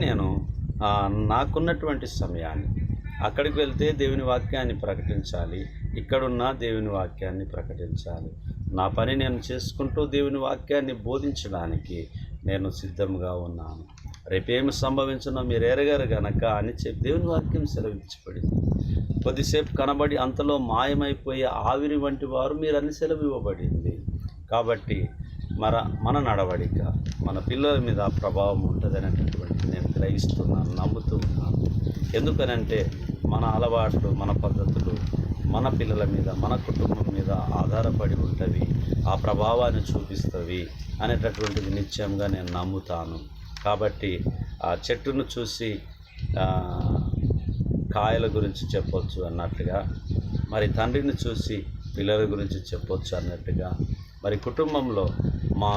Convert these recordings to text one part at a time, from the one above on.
నేను నాకున్నటువంటి సమయాన్ని అక్కడికి వెళ్తే దేవుని వాక్యాన్ని ప్రకటించాలి ఇక్కడున్న దేవుని వాక్యాన్ని ప్రకటించాలి. నా పని నేను చేసుకుంటూ దేవుని వాక్యాన్ని బోధించడానికి నేను సిద్ధంగా ఉన్నాను. రేపేమి సంభవించినో మీరు ఎరగారు గనక అని చెప్పి దేవుని వాక్యం సెలవించబడింది కొద్దిసేపు కనబడి అంతలో మాయమైపోయే ఆవిరి వంటి వారు మీరని సెలవు ఇవ్వబడింది కాబట్టి మన మన నడవడిక మన పిల్లల మీద ప్రభావం ఉంటుంది అనేటటువంటి గ్రహిస్తున్నాను నమ్ముతూ ఉన్నాను ఎందుకనంటే మన అలవాట్లు మన పద్ధతులు మన పిల్లల మీద మన కుటుంబం మీద ఆధారపడి ఉంటవి ఆ ప్రభావాన్ని చూపిస్తవి అనేటటువంటిది నిత్యంగా నేను నమ్ముతాను. కాబట్టి ఆ చెట్టును చూసి కాయల గురించి చెప్పొచ్చు అన్నట్టుగా మరి తండ్రిని చూసి పిల్లల గురించి చెప్పొచ్చు అన్నట్టుగా మరి కుటుంబంలో మా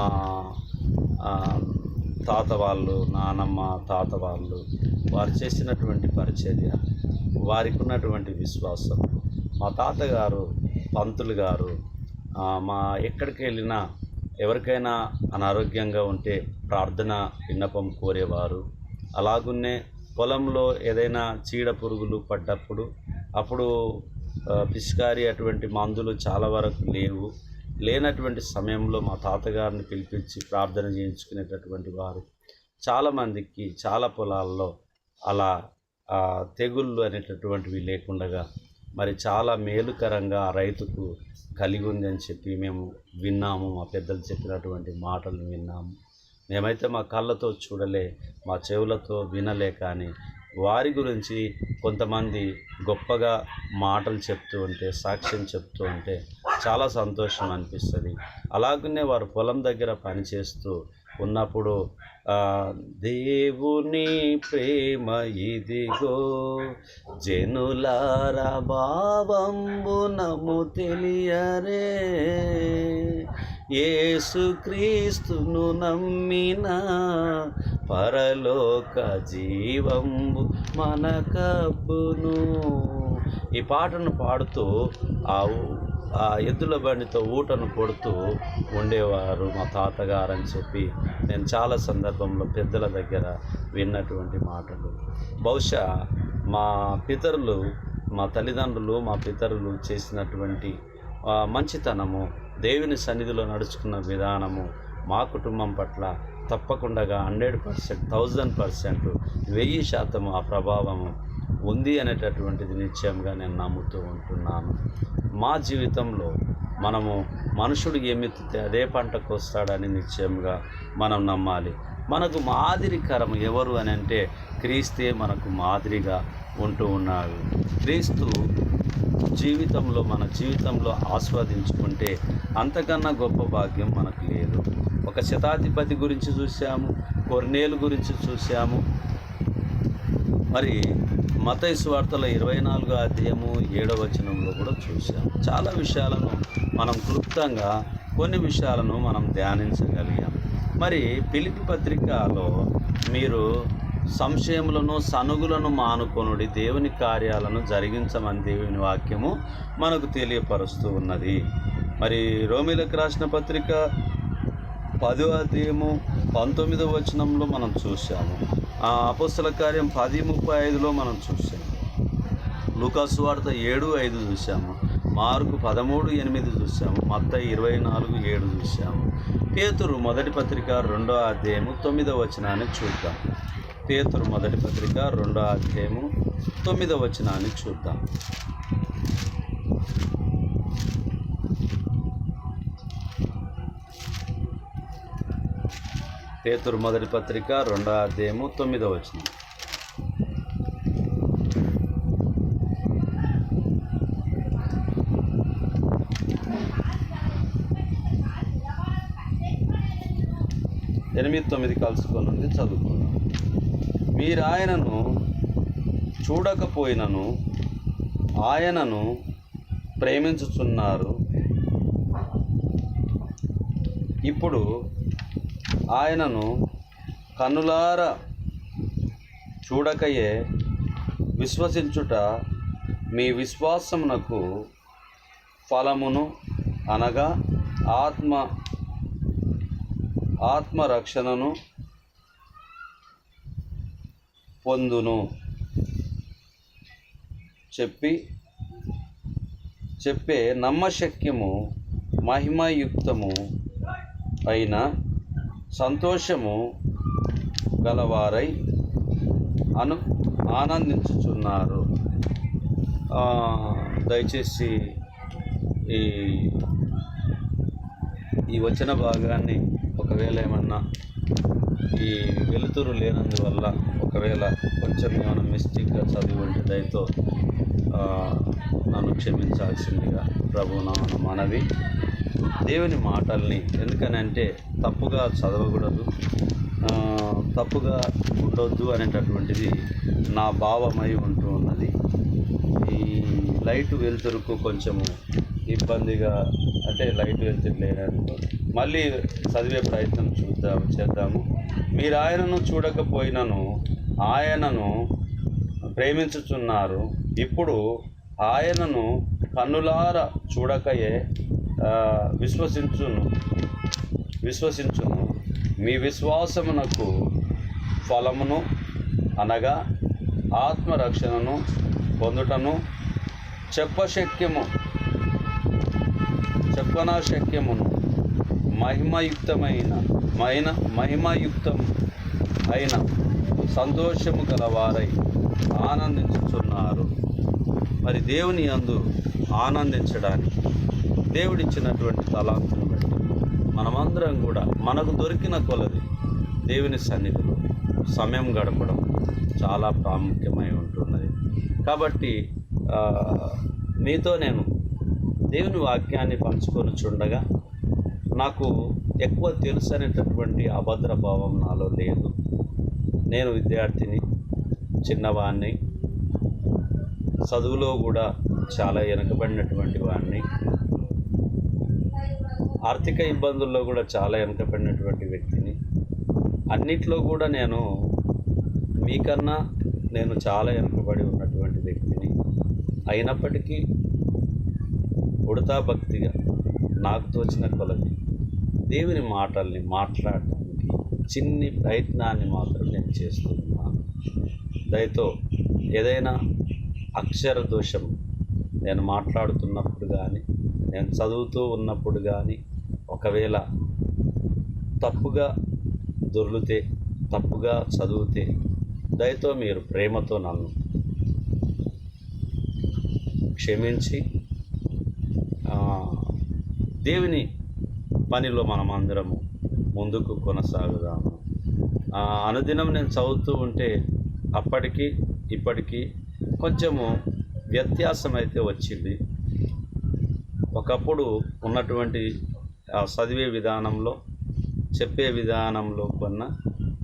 తాత వాళ్ళు నానమ్మ తాత వాళ్ళు వారు చేసినటువంటి పరిచర్య వారికి ఉన్నటువంటి విశ్వాసం. మా తాతగారు పంతులు గారు మా ఎక్కడికి వెళ్ళినా ఎవరికైనా అనారోగ్యంగా ఉంటే ప్రార్థన విన్నపం కోరేవారు. అలాగున్నే పొలంలో ఏదైనా చీడ పురుగులు పడ్డప్పుడు అప్పుడు పిచికారి అటువంటి మందులు చాలా వరకు లేవు. లేనటువంటి సమయంలో మా తాతగారిని పిలిపించి ప్రార్థన చేయించుకునేటటువంటి వారు చాలామందికి చాలా పొలాల్లో అలా తెగుళ్ళు అనేటటువంటివి లేకుండగా మరి చాలా మేలుకరంగా రైతుకు కలిగి ఉందని చెప్పి మేము విన్నాము మా పెద్దలు చెప్పినటువంటి మాటలు విన్నాము. మేమైతే మా కళ్ళతో చూడలే మా చెవులతో వినలే కానీ వారి గురించి కొంతమంది గొప్పగా మాటలు చెప్తూ ఉంటే సాక్ష్యం చెప్తూ ఉంటే చాలా సంతోషం అనిపిస్తుంది. అలాగనే వారు పొలం దగ్గర పనిచేస్తూ ఉన్నప్పుడు దేవుని ప్రేమ ఇదిగో జనులార భావంబునము తెలియరే యేసుక్రీస్తును నమ్మిన పరలోక జీవంబు మనకబ్బును ఈ పాటను పాడుతూ ఆ ఆ ఎద్దుల బండితో ఊటను కొడుతూ ఉండేవారు మా తాతగారు అని చెప్పి నేను చాలా సందర్భంలో పెద్దల దగ్గర విన్నటువంటి మాటలు. బహుశా మా పితరులు మా తల్లిదండ్రులు మా పితరులు చేసినటువంటి మంచితనము దేవుని సన్నిధిలో నడుచుకున్న విధానము మా కుటుంబం పట్ల తప్పకుండా హండ్రెడ్ పర్సెంట్ థౌజండ్ పర్సెంట్ వెయ్యి శాతం ఆ ప్రభావము ఉంది అనేటటువంటిది నిశ్చయంగా నేను నమ్ముతూ ఉంటున్నాను. మా జీవితంలో మనము మనుషుడు ఏమెత్తితే అదే పంట కోస్తాడని నిశ్చయంగా మనం నమ్మాలి. మనకు మాదిరికరం ఎవరు అని అంటే క్రీస్తే మనకు మాదిరిగా ఉంటూ ఉన్నాడు. క్రీస్తు జీవితంలో మన జీవితంలో ఆస్వాదించుకుంటే అంతకన్నా గొప్ప భాగ్యం మనకు లేదు. ఒక శతాధిపతి గురించి చూసాము కొర్నేలు గురించి చూసాము మరి మతయి వార్తల ఇరవై నాలుగో అధ్యాయము ఏడవ వచనంలో కూడా చూసాం చాలా విషయాలను మనం క్లుప్తంగా కొన్ని విషయాలను మనం ధ్యానించగలిగాం. మరి పిలిపి పత్రికలో మీరు సంశయములను సనుగులను మానుకొనుడి దేవుని కార్యాలను జరిగించమని దేవుని వాక్యము మనకు తెలియపరుస్తూ ఉన్నది. మరి రోమిలకు రాసిన పత్రిక పదో అధ్యాయము పంతొమ్మిదవ వచనంలో మనం చూసాము ఆ అపస్తుల కార్యం పది ముప్పై ఐదులో మనం చూసాం. లూకాసు వార్త ఏడు ఐదు చూసాము. మార్కు పదమూడు ఎనిమిది చూసాము. మత్త ఇరవై నాలుగు ఏడు చూసాము. పేతురు మొదటి పత్రిక రెండో అధ్యాయము తొమ్మిదో వచనాన్ని చూద్దాం. పేతురు మొదటి పత్రిక రెండో అధ్యాయము తొమ్మిదో వచనాన్ని చూద్దాం. పేతురు మొదటి పత్రిక రెండో అధ్యాయము తొమ్మిదవ వచ్చిన ఎనిమిది తొమ్మిది కలుసుకొని ఉంది చదువుకున్నాం మీరు ఆయనను చూడకపోయినను ఆయనను ప్రేమించుచున్నారు. ఇప్పుడు ఆయనను కన్నులార చూడకయే విశ్వసించుట మీ విశ్వాసమునకు ఫలమును అనగా ఆత్మ ఆత్మరక్షణను పొందును. చెప్పి చెప్పే నమ్మశక్యము మహిమయుక్తము అయిన సంతోషము గలవారై అను ఆనందించుచున్నారు. దయచేసి ఈ ఈ వచ్చిన భాగాన్ని ఒకవేళ ఏమన్నా ఈ వెలుతురు లేనందువల్ల ఒకవేళ కొంచెం ఏమైనా మిస్టేక్గా చదివి ఉంటే దయతో నన్ను క్షమించాల్సిందిగా ప్రభు మనవి దేవుని మాటల్ని ఎందుకనంటే తప్పుగా చదవకూడదు తప్పుగా ఉండొద్దు అనేటటువంటిది నా భావమై ఉంటూ ఉన్నది. ఈ లైట్ వెలుతురుకు కొంచెము ఇబ్బందిగా అంటే లైట్ వెలుతురు లేననుకో మళ్ళీ చదివే ప్రయత్నం చూద్దాము చేద్దాము. మీరు ఆయనను చూడకపోయినను ఆయనను ప్రేమించుచున్నారు. ఇప్పుడు ఆయనను కన్నులార చూడకయే విశ్వసించును. విశ్వసించును మీ విశ్వాసమునకు ఫలమును అనగా ఆత్మరక్షణను పొందుటను చెప్పశక్యము. చెప్పనాశక్యమును మహిమయుక్తమైన మైన మహిమయుక్తం అయిన సంతోషము గలవారై ఆనందించుచున్నారు. మరి దేవుని అందు ఆనందించడానికి దేవుడిచ్చినటువంటి తలాంతులు బట్టి మనమందరం కూడా మనకు దొరికిన కొలది దేవుని సన్నిధిలో సమయం గడపడం చాలా ప్రాముఖ్యమై ఉంటున్నది. కాబట్టి మీతో నేను దేవుని వాక్యాన్ని పంచుకొని చుండగా నాకు ఎక్కువ తెలుసు అనేటటువంటి అభద్ర భావం నాలో లేదు. నేను విద్యార్థిని చిన్నవాడిని చదువులో కూడా చాలా వెనుకబడినటువంటి వాడిని ఆర్థిక ఇబ్బందుల్లో కూడా చాలా వెనుకబడినటువంటి వ్యక్తిని. అన్నిట్లో కూడా నేను మీకన్నా నేను చాలా వెనుకబడి ఉన్నటువంటి వ్యక్తిని. అయినప్పటికీ ఉడతా భక్తిగా నాకు తోచిన కొలది దేవుని మాటల్ని మాట్లాడటానికి చిన్ని ప్రయత్నాన్ని మాత్రం నేను చేస్తున్నాను దయతో ఏదైనా అక్షర దోషం నేను మాట్లాడుతున్నప్పుడు కానీ నేను చదువుతూ ఉన్నప్పుడు కానీ ఒకవేళ తప్పుగా దొర్లితే తప్పుగా చదివితే దయతో మీరు ప్రేమతో నన్ను క్షమించి దేవుని పనిలో మనమందరము ముందుకు కొనసాగుదాము. అనుదినం నేను చదువుతూ ఉంటే అప్పటికి ఇప్పటికీ కొంచెము వ్యత్యాసం అయితే వచ్చింది. ఒకప్పుడు ఉన్నటువంటి చదివే విధానంలో చెప్పే విధానంలో కన్నా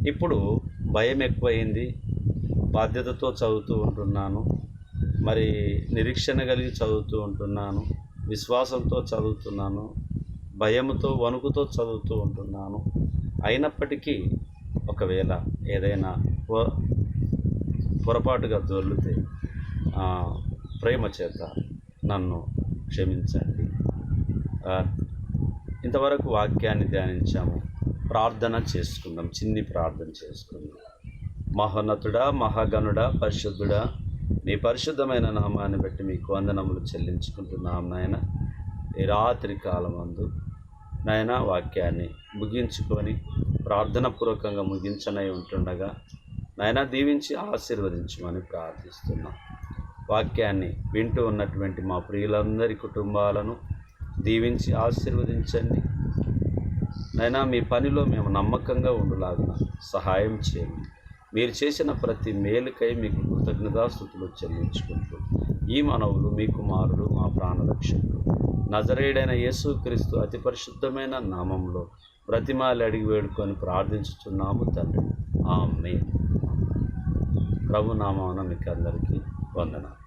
ఇప్పుడు భయం ఎక్కువైంది. బాధ్యతతో చదువుతూ ఉంటున్నాను. మరి నిరీక్షణ కలిగి చదువుతూ ఉంటున్నాను. విశ్వాసంతో చదువుతున్నాను. భయంతో వణుకుతో చదువుతూ ఉంటున్నాను. అయినప్పటికీ ఒకవేళ ఏదైనా పొరపాటుగా దొర్లితే ప్రేమ చేత నన్ను క్షమించండి. ఇంతవరకు వాక్యాన్ని ధ్యానించాము. ప్రార్థన చేసుకుందాం. చిన్ని ప్రార్థన చేసుకుందాం. మహోన్నతుడా మహాగణుడా పరిశుద్ధుడా నీ పరిశుద్ధమైన నామాన్ని బట్టి మీకు వందనములు చెల్లించుకుంటున్నాం నాయన. ఈ రాత్రి కాలమందు నాయన వాక్యాన్ని ముగించుకొని ప్రార్థనపూర్వకంగా ముగించనై ఉంటుండగా నాయన దీవించి ఆశీర్వదించమని ప్రార్థిస్తున్నాం. వాక్యాన్ని వింటూ ఉన్నటువంటి మా ప్రియులందరి కుటుంబాలను దీవించి ఆశీర్వదించండి. నైనా మీ పనిలో మేము నమ్మకంగా ఉండులాగున సహాయం చేయండి. మీరు చేసిన ప్రతి మేలుకై మీకు కృతజ్ఞతాస్థుతులు చెల్లించుకుంటూ ఈ మనవులు మీ కుమారుడు మా ప్రాణరక్షకుడు నజరేయుడైన యేసుక్రీస్తు అతి పరిశుద్ధమైన నామంలో ప్రతిమాలు అడిగి వేడుకొని ప్రార్థించుతున్నాము తండ్రి. ఆమె ప్రభు నామాన మీకు అందరికీ వందనాలు.